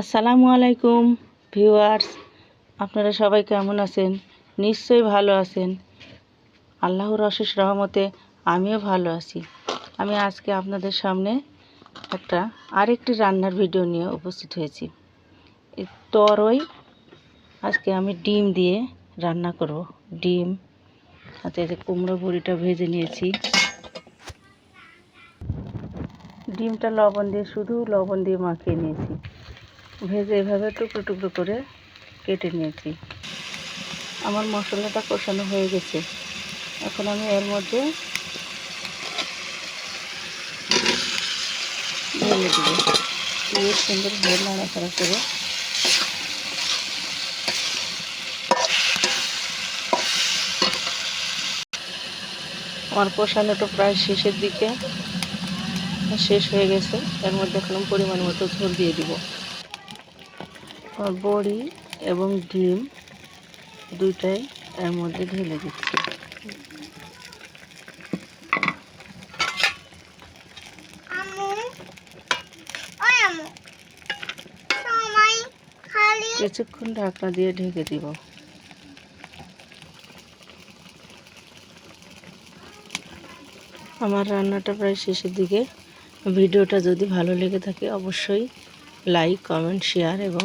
আসসালামু আলাইকুম, ভিউয়ার্স। আপনারা সবাই কেমন আছেন? নিশ্চয়ই ভালো আছেন। আল্লাহর অশেষ রহমতে আমিও ভালো আছি। আমি আজকে আপনাদের সামনে একটা আরেকটি রান্নার ভিডিও নিয়ে উপস্থিত হয়েছি। তরই আজকে আমি ডিম দিয়ে রান্না করব। ডিম, সাথে কুমড়ো বড়িটা ভেজে নিয়েছি। ডিমটা লবণ দিয়ে, শুধু লবণ দিয়ে মাখিয়ে নিয়েছি। ভেজে এভাবে টুকরো টুকরো করে কেটে নিয়েছি। আমার মশলাটা কষানো হয়ে গেছে। এখন আমি এর মধ্যে ঢেলে দেবো। দিয়ে সুন্দর সুন্দরভাবে নাড়াচাড়া করে। আমার কষানোটা প্রায় শেষের দিকে। শেষ হয়ে গেছে। এর মধ্যে এখন পরিমাণ মতো ঝোল দিয়ে দিব। বড়ি এবং ডিম দুইটাই এর মধ্যে ঢেলে দিচ্ছি। কিছুক্ষণ ঢাকনা দিয়ে ঢেকে দিব। আমার রান্নাটা প্রায় শেষের দিকে। ভিডিওটা যদি ভালো লেগে থাকে অবশ্যই লাইক কমেন্ট শেয়ার এবং